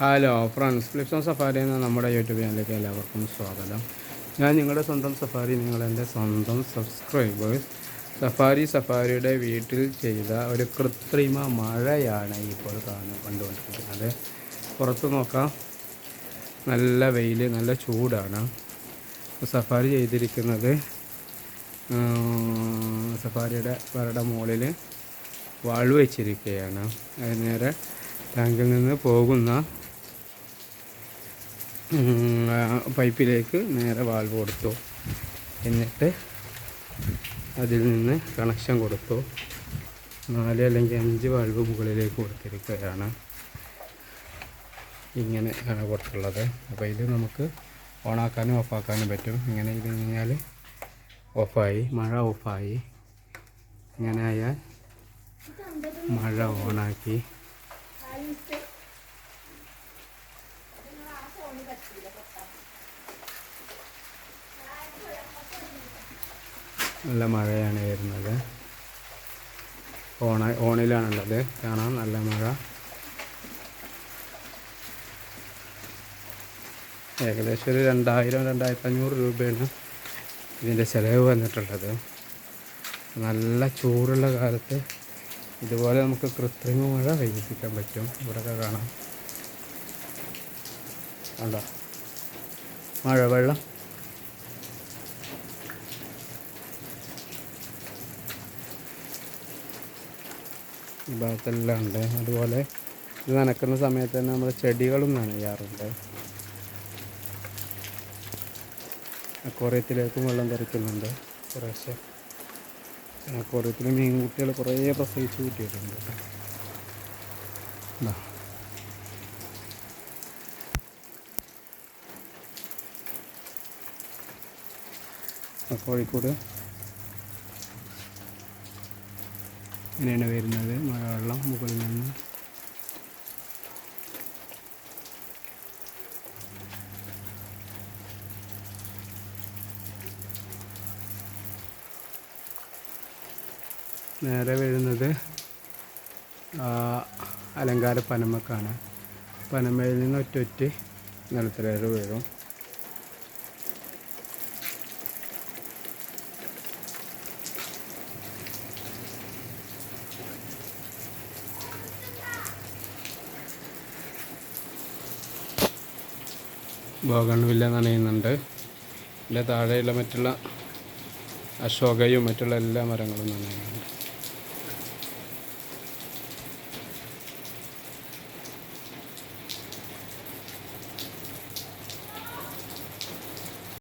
Hello friends ഫ്ലിപ്സോൺ safari എന്ന നമ്മുടെ YouTube ചാനലിലേക്ക് എല്ലാവർക്കും സ്വാഗതം. ഞാൻ നിങ്ങളുടെ സ്വന്തം സഫാരി നിങ്ങളെന്റെ സ്വന്തം സബ്സ്ക്രൈബേഴ്സ് സഫാരി സഫാരിയുടെ വീട്ടിൽ ചെയ്ത ഒരു കൃത്രിമ മഴയാണ് ഇപ്പോൾ കാണു കണ്ടുകൊണ്ടിരിക്കുന്നത്. പുറത്ത് നോക്കാം. നല്ല വെയിൽ നല്ല ചൂടാണ്. സഫാരി ചെയ്തിരിക്കുന്നത് സഫാരിയുടെ വരുടെ മുകളിൽ വാൾ വെച്ചിരിക്കുകയാണ്. അതിനേരെ ടാങ്കിൽ നിന്ന് പോകുന്ന പൈപ്പിലേക്ക് നേരെ വാൽവ് കൊടുത്തു. എന്നിട്ട് അതിൽ നിന്ന് കണക്ഷൻ കൊടുത്തു. നാല് അല്ലെങ്കിൽ അഞ്ച് വാൽവ് മുകളിലേക്ക് കൊടുത്തിരിക്കുകയാണ്. ഇങ്ങനെ ആണ് കൊടുത്തുള്ളത്. അപ്പോൾ ഇത് നമുക്ക് ഓണാക്കാനും ഓഫാക്കാനും പറ്റും. ഇങ്ങനെ ഇത് കഴിഞ്ഞാൽ ഓഫായി. മഴ ഓഫായി. ഇങ്ങനെ ആയാൽ മഴ ഓണാക്കി. നല്ല മഴയാണ് വരുന്നത്. ഓണ ഓണിലാണുള്ളത്. കാണാം നല്ല മഴ. ഏകദേശം ഒരു രണ്ടായിരം രണ്ടായിരത്തി അഞ്ഞൂറ് രൂപയാണ് ഇതിന്റെ ചിലവ് വന്നിട്ടുള്ളത്. നല്ല ചൂടുള്ള കാലത്ത് ഇതുപോലെ നമുക്ക് കൃത്രിമ മഴ പെയ്യിപ്പിക്കാൻ പറ്റും. ഇവിടെയൊക്കെ കാണാം. കണ്ടോ മഴവെള്ളം ഈ ഭാഗത്തെല്ലാം ഉണ്ട്. അതുപോലെ ഇത് നനക്കുന്ന സമയത്ത് തന്നെ നമ്മൾ ചെടികളും നനയാറുണ്ട്. അക്വറിയത്തിലേക്കും വെള്ളം തെറിക്കുന്നുണ്ട്. കുറേശ്ശെ അക്വറിയത്തിൽ മീൻകുട്ടികൾ കുറേ പ്രസവിച്ച് കൂട്ടിയിട്ടുണ്ട്. കോഴിക്കോട്. ഇങ്ങനെയാണ് വരുന്നത് മഴവെള്ളം മുകളിൽ നിന്ന്. നേരെ വരുന്നത് അലങ്കാര പനമക്കാണ്. പനമയിൽ നിന്ന് ഒറ്റ ഒറ്റ നിലത്തിലേറെ വീഴും. ബോഗൺവില്ല നനയുന്നുണ്ട് ഇതിന്റെ താഴെയുള്ള മറ്റുള്ള അശോകയും മറ്റുള്ള എല്ലാ മരങ്ങളും നനയുന്നുണ്ട്.